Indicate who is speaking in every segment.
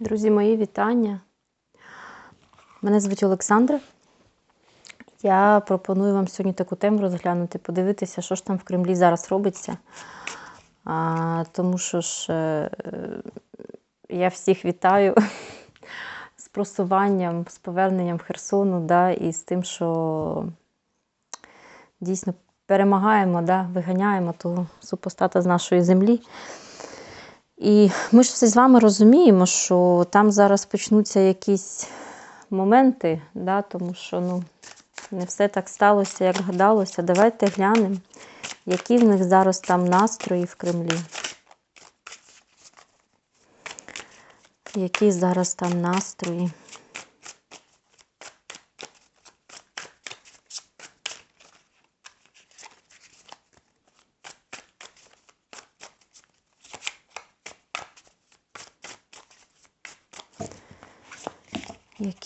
Speaker 1: Друзі, мої вітання. Мене звуть Олександра. Я пропоную вам сьогодні таку тему розглянути, подивитися, що ж там в Кремлі зараз робиться. А, тому що ж е, я всіх вітаю з просуванням, з поверненням Херсону, да, і з тим, що дійсно перемагаємо, да, виганяємо того супостата з нашої землі. І ми ж всі з вами розуміємо, що там зараз почнуться якісь моменти, да, тому що ну, не все так сталося, як гадалося. Давайте глянемо, які в них зараз там настрої в Кремлі. Які зараз там настрої.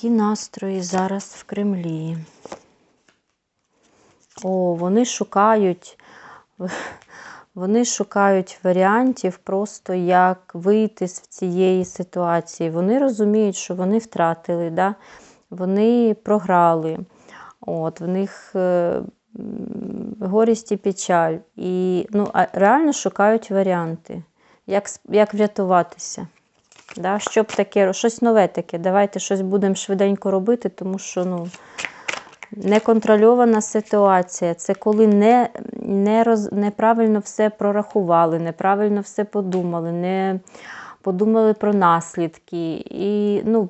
Speaker 1: Які настрої зараз в Кремлі? О, вони шукають, вони шукають варіантів просто як вийти з цієї ситуації. Вони розуміють, що вони втратили, да? вони програли. От, В них е, горість і печаль. І ну, реально шукають варіанти, як, як врятуватися. Да, щоб таке, щось нове таке. Давайте щось будемо швиденько робити, тому що ну, неконтрольована ситуація. Це коли не, не роз, неправильно все прорахували, неправильно все подумали, не подумали про наслідки. І ну,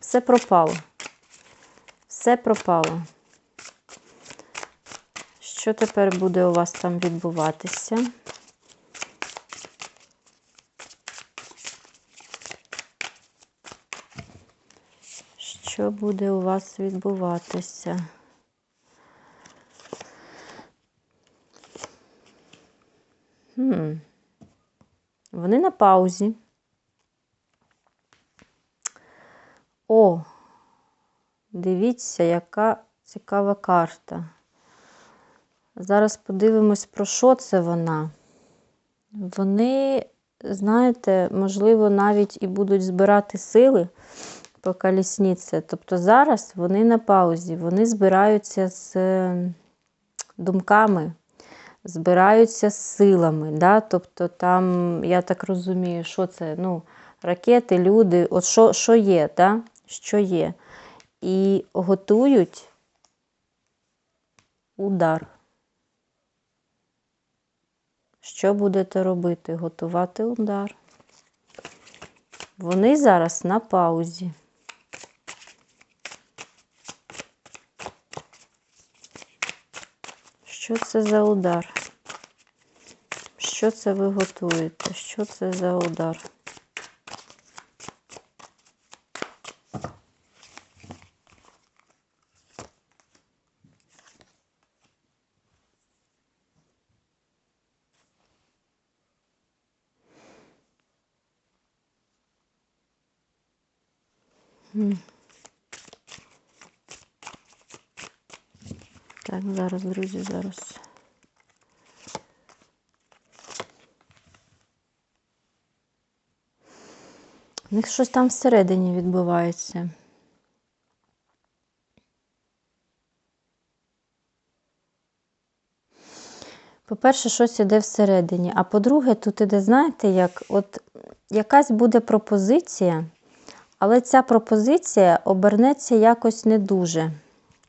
Speaker 1: все пропало. Все пропало. Що тепер буде у вас там відбуватися? Що буде у вас відбуватися. Хм. Вони на паузі. О, дивіться, яка цікава карта. Зараз подивимось, про що це вона. Вони, знаєте, можливо, навіть і будуть збирати сили по колісниці. Тобто зараз вони на паузі, вони збираються з думками, збираються з силами. Да? Тобто там, я так розумію, що це? Ну, ракети, люди, от що що є, да? що є. І готують удар. Що будете робити? Готувати удар. Вони зараз на паузі. Що це за удар? Що це ви готуєте? Що це за удар? Так, зараз, друзі, зараз. У них щось там всередині відбувається. По-перше, щось іде всередині. А по-друге, тут іде, знаєте, як от якась буде пропозиція, але ця пропозиція обернеться якось не дуже.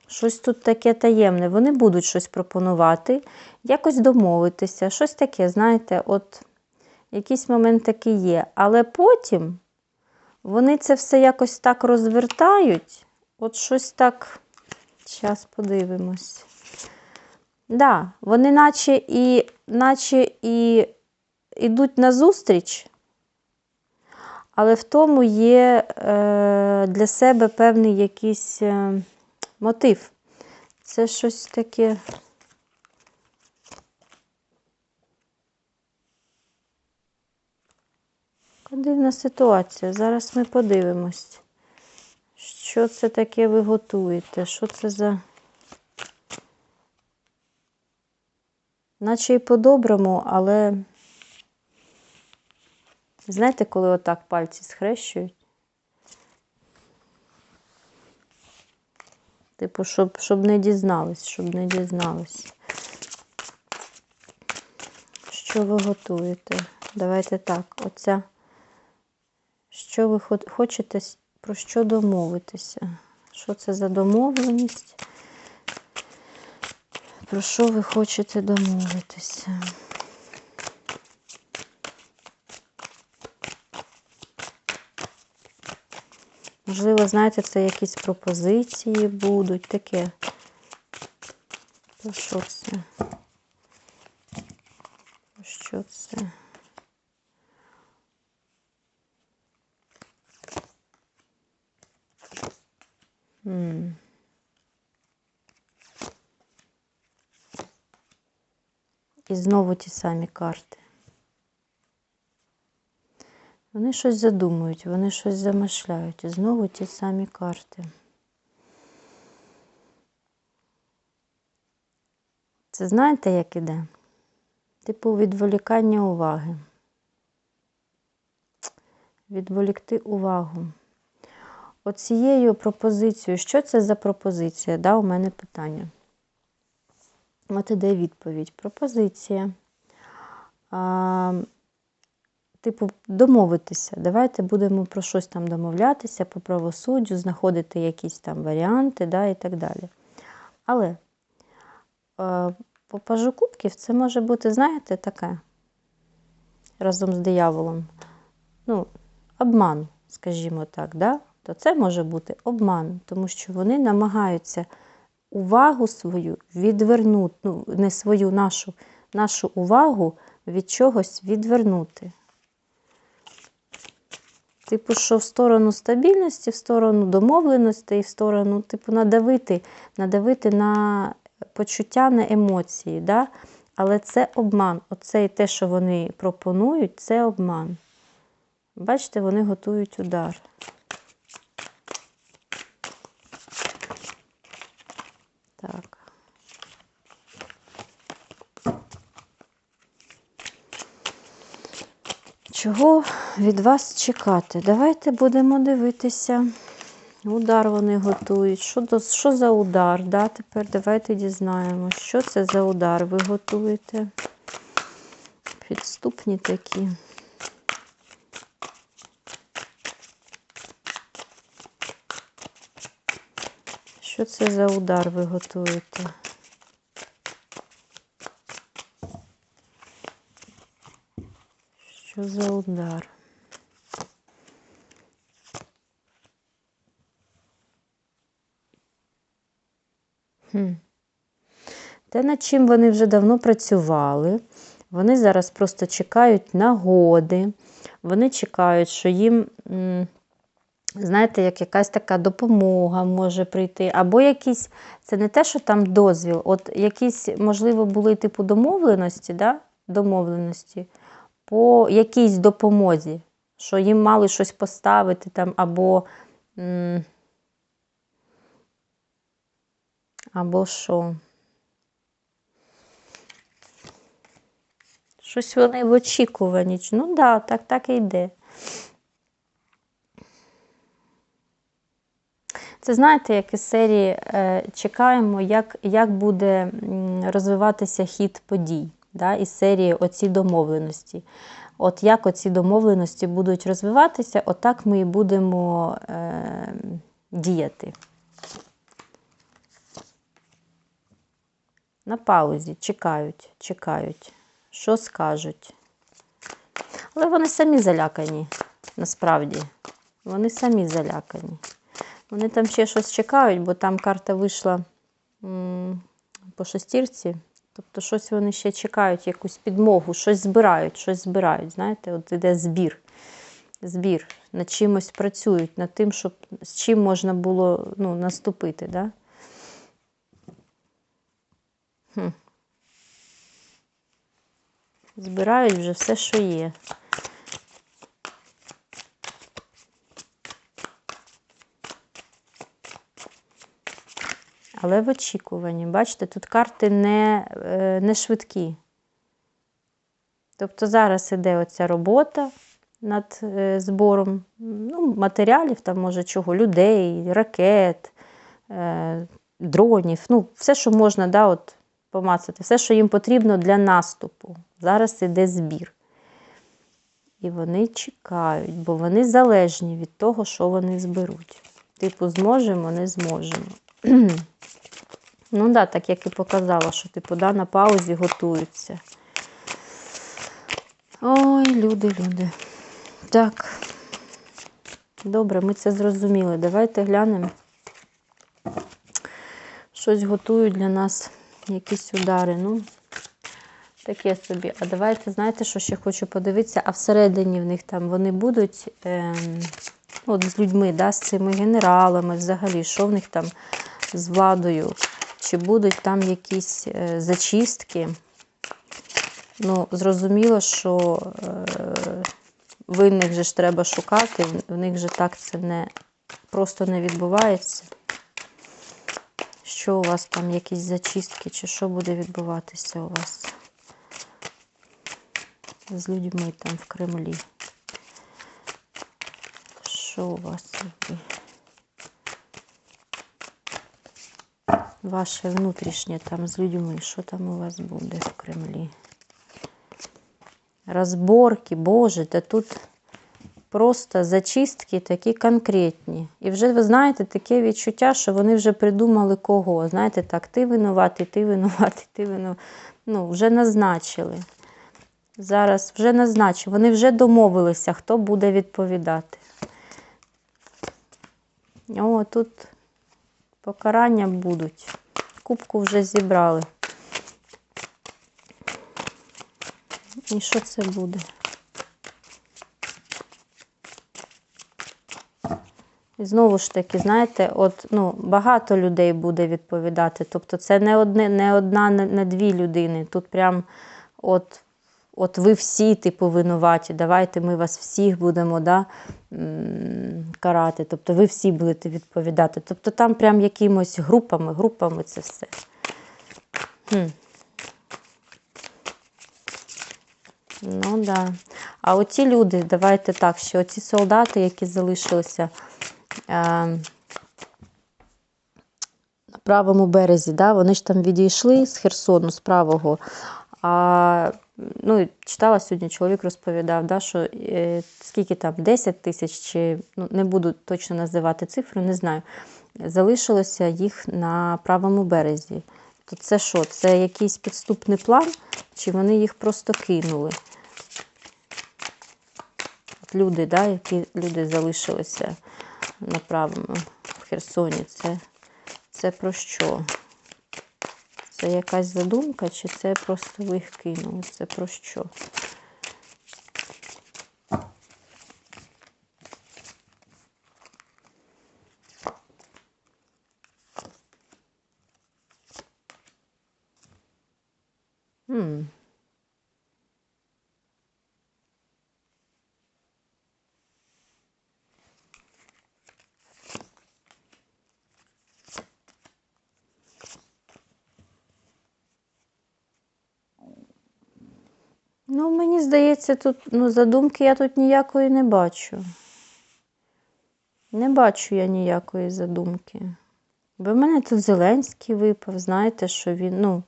Speaker 1: Щось тут таке таємне. Вони будуть щось пропонувати, якось домовитися, щось таке, знаєте, от якийсь момент такий є. Але потім вони це все якось так розвертають, от щось так. Зараз подивимось. Да, вони наче і наче і йдуть на зустріч, але в тому є е, для себе певний якийсь е, мотив. Це щось таке. Дивна ситуація. Зараз ми подивимось, що це таке ви готуєте, що це за. Наче і по-доброму, але Знаєте, коли отак пальці схрещують? Типу, щоб, щоб не дізнались, щоб не дізнались. Що ви готуєте? Давайте так, оця. Що ви хочете, про що домовитися? Що це за домовленість? Про що ви хочете домовитися? Можливо, знаєте, це якісь пропозиції будуть, таке. Про що це? Що це? М. І знову ті самі карти. Вони щось задумують, вони щось замишляють. І знову ті самі карти. Це знаєте, як іде? Типу відволікання уваги. Відволікти увагу. Оцією пропозицією, що це за пропозиція? Да, у мене питання. От іде відповідь. Пропозиція. А, типу, домовитися. Давайте будемо про щось там домовлятися, по правосуддю, знаходити якісь там варіанти, да, і так далі. Але е, по пажу кубків це може бути, знаєте, таке разом з дияволом. Ну, обман, скажімо так, да? то це може бути обман, тому що вони намагаються увагу свою відвернути, ну, не свою нашу, нашу увагу від чогось відвернути. Типу, що в сторону стабільності, в сторону домовленості, в сторону, типу, надавити, надавити на почуття, на емоції. Да? Але це обман. Оце і те, що вони пропонують, це обман. Бачите, вони готують удар. Так. Чого від вас чекати? Давайте будемо дивитися. Удар вони готують. Що, до, що за удар? Да? Тепер давайте дізнаємося, що це за удар ви готуєте. Підступні такі. Що це за удар ви готуєте? Що за удар? Те, над чим вони вже давно працювали, вони зараз просто чекають нагоди, вони чекають, що їм, знаєте, як якась така допомога може прийти, або якісь, це не те, що там дозвіл, от якісь, можливо, були типу домовленості, да? домовленості по якійсь допомозі, що їм мали щось поставити там, або. м, Або що? Щось вони в очікуванні. Ну да, так, так і йде. Це знаєте, як із серії е, чекаємо, як, як буде розвиватися хід подій. Да, із серії оці домовленості. От як оці домовленості будуть розвиватися, отак ми і будемо е, діяти. На паузі чекають, чекають, що скажуть. Але вони самі залякані, насправді. Вони самі залякані. Вони там ще щось чекають, бо там карта вийшла по шестірці. Тобто щось вони ще чекають, якусь підмогу, щось збирають, щось збирають. Знаєте, от іде збір. Збір. Над чимось працюють, над тим, щоб з чим можна було ну, наступити. Да? Хм. Збирають вже все, що є. Але в очікуванні, бачите, тут карти не, е, не швидкі. Тобто зараз іде оця робота, над е, збором ну, матеріалів, там, може, чого, людей, ракет, е, дронів, ну, все, що можна да, от, помацати, все, що їм потрібно для наступу. Зараз іде збір. І вони чекають, бо вони залежні від того, що вони зберуть. Типу, зможемо, не зможемо. ну да, так як і показала, що типу, да, на паузі готуються. Ой, люди, люди. Так. Добре, ми це зрозуміли. Давайте глянемо. Щось готують для нас, якісь удари. Ну, таке собі. А давайте, знаєте, що ще хочу подивитися, а всередині в них там вони будуть ем, от з людьми, да, з цими генералами, взагалі, що в них там з владою? Чи будуть там якісь е, зачистки? Ну, зрозуміло, що е, винних же ж треба шукати, в них же так це не просто не відбувається. Що у вас там, якісь зачистки, чи що буде відбуватися у вас з людьми там в Кремлі? Що у вас? Ваше внутрішнє там з людьми, що там у вас буде в Кремлі? Розборки, Боже, та тут просто зачистки такі конкретні. І вже, ви знаєте, таке відчуття, що вони вже придумали кого. Знаєте, так, ти винуватий, ти винуватий, ти винуватий. Ну, вже назначили. Зараз вже назначили. Вони вже домовилися, хто буде відповідати. О, тут покарання будуть. Кубку вже зібрали. І що це буде? Знову ж таки, знаєте, от, ну, багато людей буде відповідати. Тобто це не одне, не одна, не, дві людини. Тут прям от, от ви всі, типу, винуваті. Давайте ми вас всіх будемо да, карати. Тобто ви всі будете відповідати. Тобто там прям якимось групами, групами це все. Хм. Ну да. А оці люди, давайте так, що оці солдати, які залишилися на правому березі, да, вони ж там відійшли з Херсону, з правого. А ну, читала сьогодні, чоловік розповідав, да, що е, скільки там 10 тисяч, чи ну, не буду точно називати цифру, не знаю. Залишилося їх на правому березі. То це що? Це якийсь підступний план, чи вони їх просто кинули? От люди, да, які люди залишилися на правому в Херсоні, це, це про що? Це якась задумка, чи це просто ви їх кинули? Це про що? Ну, мені здається, тут ну, задумки я тут ніякої не бачу. Не бачу я ніякої задумки. Бо в мене тут Зеленський випав, знаєте, що він, ну,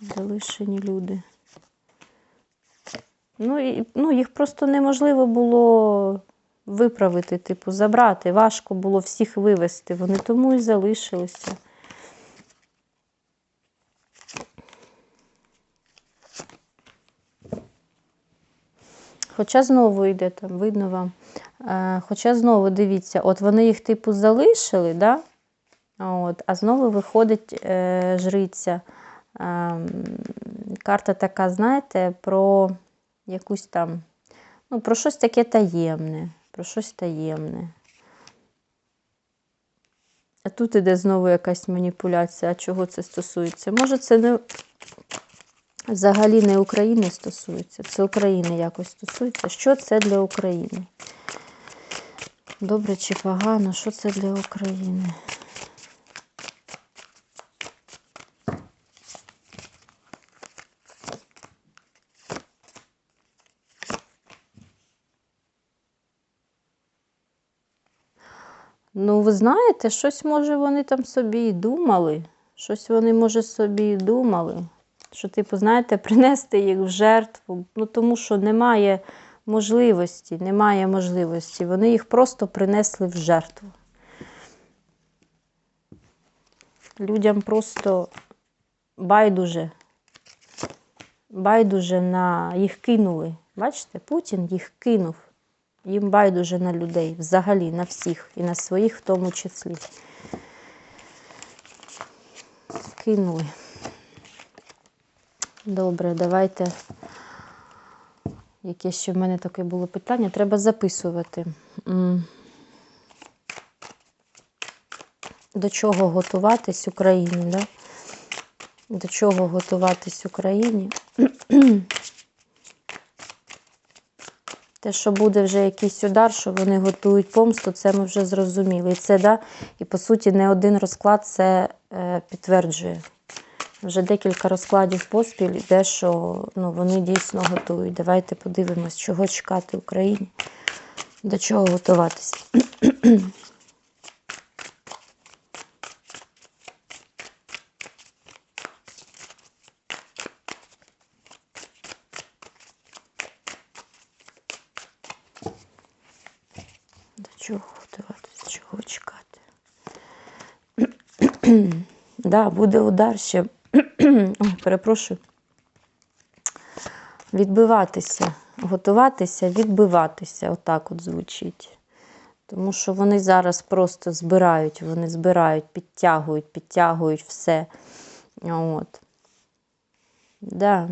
Speaker 1: залишені люди. Ну, і, ну, їх просто неможливо було виправити, типу, забрати. Важко було всіх вивезти. Вони тому і залишилися. Хоча знову йде там, видно вам. Е, Хоча знову дивіться, от вони їх, типу, залишили, да? От, а знову виходить е, жриця. Е, карта така, знаєте, про якусь там, ну, про щось таке таємне, про щось таємне. А тут іде знову якась маніпуляція. Чого це стосується? Може, це не взагалі не України стосується, це України якось стосується. Що це для України? Добре чи погано, що це для України? Ну, ви знаєте, щось може вони там собі і думали, щось вони, може, собі і думали. Що, типу, знаєте, принести їх в жертву. Ну, тому що немає можливості, немає можливості. Вони їх просто принесли в жертву. Людям просто байдуже. Байдуже на їх кинули. Бачите, Путін їх кинув. Їм байдуже на людей, взагалі, на всіх, і на своїх в тому числі. Кинули. Добре, давайте. Яке ще в мене таке було питання? Треба записувати. До чого готуватись Україні, да? До чого готуватись Україні? Те, що буде вже якийсь удар, що вони готують помсту, це ми вже зрозуміли. І це, да, і по суті, не один розклад це е, підтверджує. Вже декілька розкладів поспіль йде, що ну, вони дійсно готують. Давайте подивимось, чого чекати Україні, до чого готуватися. До чого готуватися, чого чекати? да, буде удар ще. Перепрошую. Відбиватися, готуватися, відбиватися. Отак от звучить. Тому що вони зараз просто збирають, вони збирають, підтягують, підтягують все. От. Да.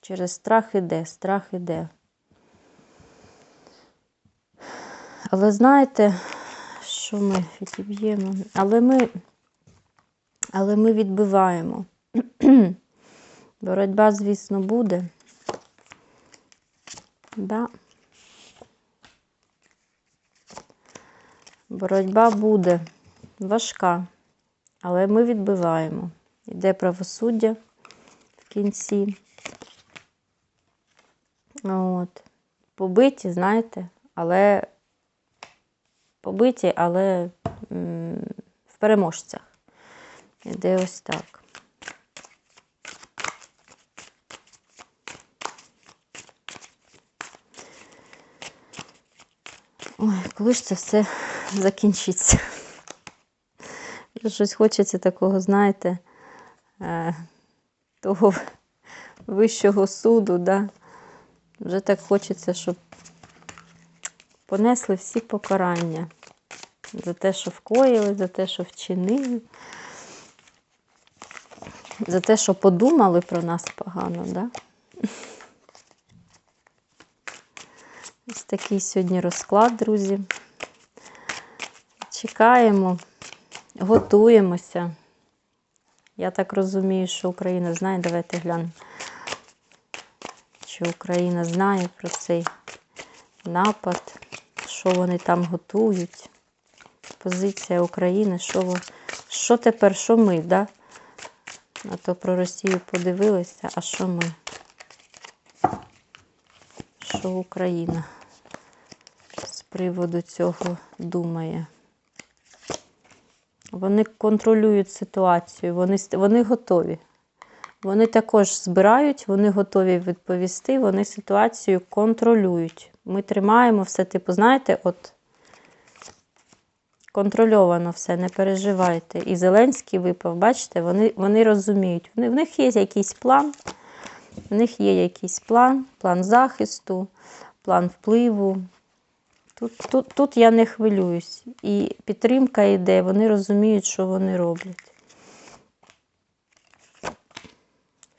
Speaker 1: Через страх іде, страх іде. Але знаєте, що ми відіб'ємо? Але ми, але ми відбиваємо. Боротьба, звісно, буде. Да. Боротьба буде важка, але ми відбиваємо. Іде правосуддя в кінці. От. Побиті, знаєте, але побиті, але в переможцях. Іде ось так. Ой, коли ж це все закінчиться? Щось хочеться такого, знаєте, е, того вищого суду, да? Вже так хочеться, щоб понесли всі покарання за те, що вкоїли, за те, що вчинили, за те, що подумали про нас погано, да? Ось такий сьогодні розклад, друзі. Чекаємо, готуємося. Я так розумію, що Україна знає, давайте глянемо, чи Україна знає про цей напад, що вони там готують. Позиція України, що, що тепер, що ми, да? А то про Росію подивилися, а що ми? Що Україна з приводу цього думає? Вони контролюють ситуацію, вони, вони готові. Вони також збирають, вони готові відповісти, вони ситуацію контролюють. Ми тримаємо все, типу, знаєте, от контрольовано все, не переживайте. І Зеленський випав, бачите, вони, вони розуміють. В них є якийсь план, в них є якийсь план, план захисту, план впливу. Тут, тут, тут я не хвилююсь. І підтримка йде, вони розуміють, що вони роблять.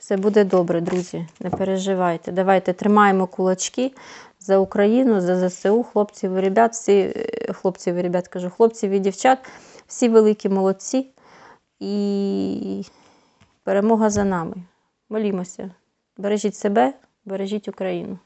Speaker 1: Все буде добре, друзі. Не переживайте. Давайте тримаємо кулачки за Україну, за ЗСУ, хлопців і ребят, всі е, хлопців і ребят, кажу, хлопців і дівчат, всі великі молодці. І перемога за нами. Молімося. Бережіть себе, бережіть Україну.